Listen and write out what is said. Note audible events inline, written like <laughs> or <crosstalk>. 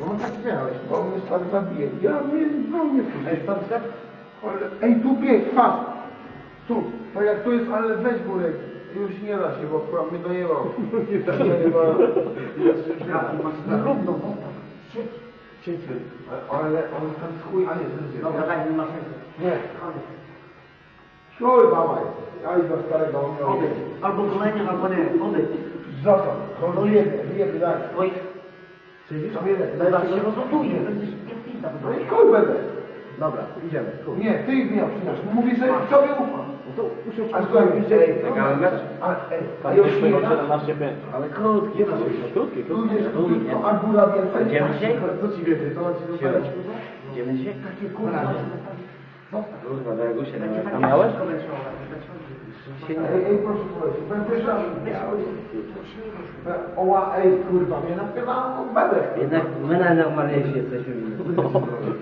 No tak chciałeś, bo mnie stary zabije. Ja mnie, no nie Ej, tam step. Ej, tu bieg, patrz. Tu, tak jak tu jest, ale weź górek. Już nie da się, bo akurat mnie dojebał. <laughs> Nie da się. No równo, no. Cięcie. Ale on tam chuj, a nie, będzie. Dobra, daj mi maszynkę. Nie. Koniec. Sioj, dawaj. Ja idę do starego. Odejdź. Albo kolejny, albo nie. Odejdź. Zostaw. No jedy, jedy, daj. Oj. Się. Będziesz piętnica No i chuj będę. Dobra, idziemy. Nie, ty ich nie obcinasz. Mówi, że sobie ufam. No to usiądź A słuchaj, widzieli? Ale ej, a Tam już nie tego da? 17 piętr. Ale krótki, no krótki, Ludzie, krótki. tylko, a góra więcej? Idziemy dzisiaj? Co ci wiecie, to ci wypadać? Idziemy dzisiaj? Takie kurwa. Kurwa, do Jagusia nie Takie miałeś. Tam. Ej, proszę byłem pierwszy raz. Oła, ej, kurwa, mnie napiewało, będę. Jednak my najnormalniejsi jesteśmy. <laughs>